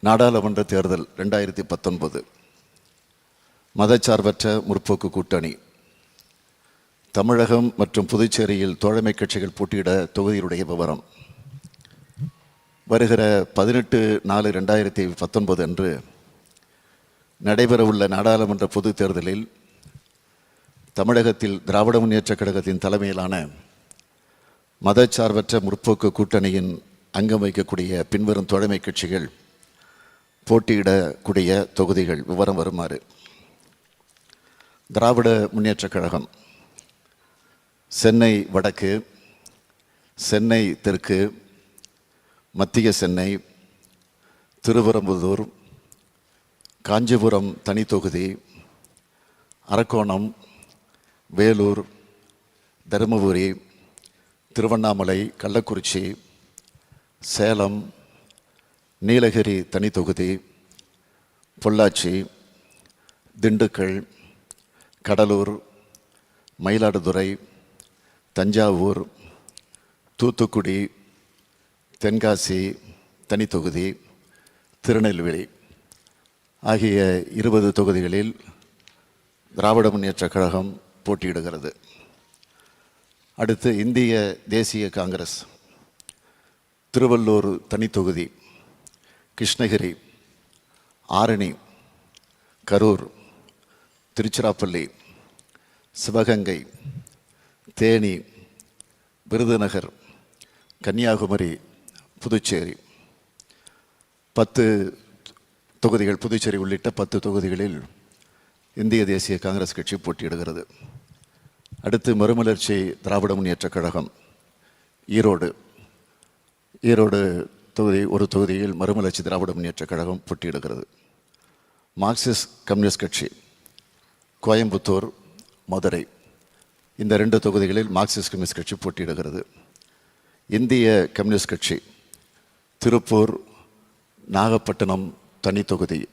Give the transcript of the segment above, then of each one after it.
நாடாளுமன்ற தேர்தல் ரெண்டாயிரத்தி பத்தொன்பது. மதச்சார்பற்ற முற்போக்கு கூட்டணி. தமிழகம் மற்றும் புதுச்சேரியில் தோழமை கட்சிகள் போட்டியிட தொகுதியுடைய விவரம். வருகிற பதினெட்டு நாலு ரெண்டாயிரத்தி பத்தொன்பது அன்று நடைபெறவுள்ள நாடாளுமன்ற பொதுத் தேர்தலில் தமிழகத்தில் திராவிட முன்னேற்றக் கழகத்தின் தலைமையிலான மதச்சார்பற்ற முற்போக்கு கூட்டணியின் அங்கம் வகிக்கக்கூடிய பின்வரும் தோழமை கட்சிகள் போட்டியிடக்கூடிய தொகுதிகள் விவரம் வருமாறு. திராவிட முன்னேற்றக் கழகம் சென்னை வடக்கு சென்னை தெற்கு மத்திய சென்னை திருவரம்புதூர் காஞ்சிபுரம் தனி தொகுதி அரக்கோணம் வேலூர் தருமபுரி திருவண்ணாமலை கள்ளக்குறிச்சி சேலம் நீலகிரி தனித்தொகுதி பொள்ளாச்சி திண்டுக்கல் கடலூர் மயிலாடுதுறை தஞ்சாவூர் தூத்துக்குடி தென்காசி தனித்தொகுதி திருநெல்வேலி ஆகிய இருபது தொகுதிகளில் திராவிட முன்னேற்ற கழகம் போட்டியிடுகிறது. அடுத்து இந்திய தேசிய காங்கிரஸ் திருவள்ளூர் தனித்தொகுதி கிருஷ்ணகிரி ஆரணி கரூர் திருச்சிராப்பள்ளி சிவகங்கை தேனி விருதுநகர் கன்னியாகுமரி புதுச்சேரி. பத்து தொகுதிகள் புதுச்சேரி உள்ளிட்ட பத்து தொகுதிகளில் இந்திய தேசிய காங்கிரஸ் கட்சி போட்டியிடுகிறது. அடுத்து மறுமலர்ச்சி திராவிட முன்னேற்றக் கழகம் ஈரோடு. ஈரோடு தொகுதி ஒரு தொகுதியில் மறுமலர்ச்சி திராவிட முன்னேற்றக் கழகம் போட்டியிடுகிறது. மார்க்சிஸ்ட் கம்யூனிஸ்ட் கட்சி கோயம்புத்தூர் மதுரை இந்த ரெண்டு தொகுதிகளில் மார்க்சிஸ்ட் கம்யூனிஸ்ட் கட்சி போட்டியிடுகிறது. இந்திய கம்யூனிஸ்ட் கட்சி திருப்பூர் நாகப்பட்டினம் தனி தொகுதி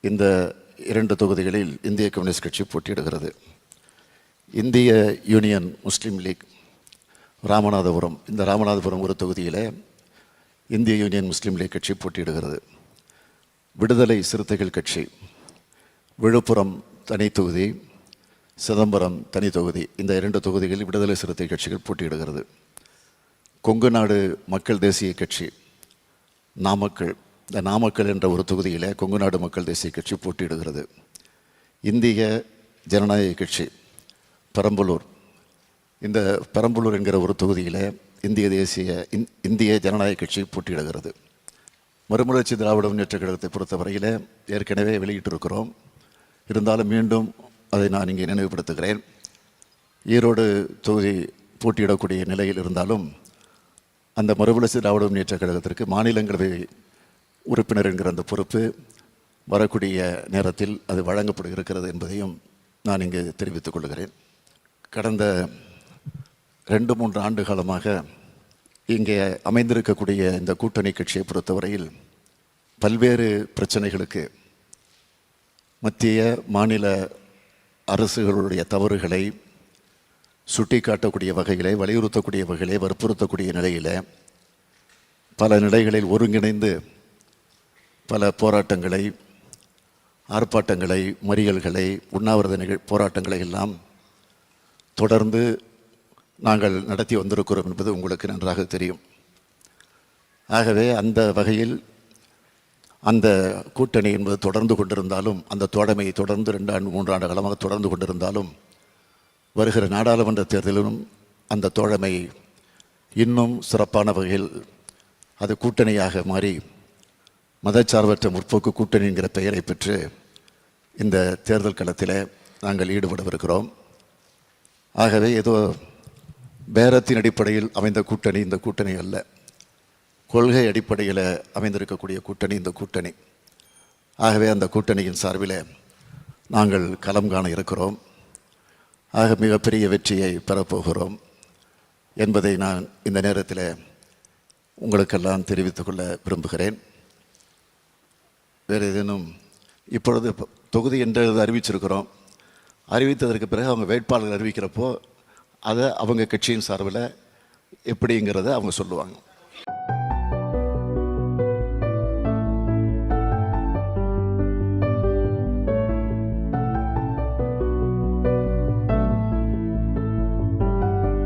இந்த இரண்டு தொகுதிகளில் இந்திய கம்யூனிஸ்ட் கட்சி போட்டியிடுகிறது. இந்திய யூனியன் முஸ்லீம் லீக் ராமநாதபுரம் இந்த ராமநாதபுரம் ஒரு தொகுதியில் இந்திய யூனியன் முஸ்லீம் லீக் கட்சி போட்டியிடுகிறது. விடுதலை சிறுத்தைகள் கட்சி விழுப்புரம் தனி தொகுதி சிதம்பரம் தனி தொகுதி இந்த இரண்டு தொகுதிகளில் விடுதலை சிறுத்தை கட்சிகள் போட்டியிடுகிறது. கொங்கு நாடு மக்கள் தேசிய கட்சி நாமக்கல் இந்த நாமக்கல் என்ற ஒரு தொகுதியில் கொங்கு நாடு மக்கள் தேசிய கட்சி போட்டியிடுகிறது. இந்திய ஜனநாயக கட்சி பெரம்பலூர் இந்த பெரம்பலூர் என்கிற ஒரு தொகுதியில் இந்திய தேசிய இந்- இந்திய ஜனநாயக கட்சி போட்டியிடுகிறது. மறுமலர்ச்சி திராவிட முன்னேற்ற கழகத்தை பொறுத்தவரையில் ஏற்கனவே வெளியிட்டிருக்கிறோம். இருந்தாலும் மீண்டும் அதை நான் இங்கே நினைவுபடுத்துகிறேன். ஈரோடு தொகுதி போட்டியிடக்கூடிய நிலையில் இருந்தாலும் அந்த மறுமலர்ச்சி திராவிட முன்னேற்ற கழகத்திற்கு மாநிலங்களவை உறுப்பினர் என்கிற அந்த பொறுப்பு வரக்கூடிய நேரத்தில் அது வழங்கப்பட இருக்கிறது என்பதையும் நான் இங்கு தெரிவித்துக் கொள்கிறேன். கடந்த ரெண்டு மூன்று ஆண்டு காலமாக இங்கே அமைந்திருக்கக்கூடிய இந்த கூட்டணி கட்சியை பொறுத்தவரையில் பல்வேறு பிரச்சனைகளுக்கு மத்திய மாநில அரசுகளுடைய தவறுகளை சுட்டிக்காட்டக்கூடிய வகையிலே வலியுறுத்தக்கூடிய வகையிலே வற்புறுத்தக்கூடிய நிலையில் பல நிலைகளில் ஒருங்கிணைந்து பல போராட்டங்களை ஆர்ப்பாட்டங்களை மறியல்களை உண்ணாவிரத நிகழ் போராட்டங்களை எல்லாம் தொடர்ந்து நாங்கள் நடத்தி வந்திருக்கிறோம் என்பது உங்களுக்கு நன்றாக தெரியும். ஆகவே அந்த வகையில் அந்த கூட்டணி என்பது தொடர்ந்து கொண்டிருந்தாலும் அந்த தோழமை தொடர்ந்து ரெண்டு ஆண்டு மூன்று ஆண்டு காலமாக தொடர்ந்து கொண்டிருந்தாலும் வருகிற நாடாளுமன்ற தேர்தலிலும் அந்த தோழமை இன்னும் சிறப்பான வகையில் அது கூட்டணியாக மாறி மதச்சார்பற்ற முற்போக்கு கூட்டணி என்கிற பெயரை பெற்று இந்த தேர்தல் களத்தில் நாங்கள் ஈடுபடவிருக்கிறோம். ஆகவே ஏதோ பேரத்தின் அடிப்படையில் அமைந்த கூட்டணி இந்த கூட்டணி அல்ல. கொள்கை அடிப்படையில் அமைந்திருக்கக்கூடிய கூட்டணி இந்த கூட்டணி. ஆகவே அந்த கூட்டணியின் சார்பில் நாங்கள் களம் காண இருக்கிறோம். ஆக மிகப்பெரிய வெற்றியை பெறப்போகிறோம் என்பதை நான் இந்த நேரத்தில் உங்களுக்கெல்லாம் தெரிவித்துக்கொள்ள விரும்புகிறேன். வேறு ஏதேனும் இப்பொழுது தொகுதி என்றது அறிவிச்சிருக்கிறோம். அறிவித்ததற்கு பிறகு அவங்க வேட்பாளர் அறிவிக்கிறப்போ அதை அவங்க கட்சியின் சார்பில் எப்படிங்கிறத அவங்க சொல்லுவாங்க.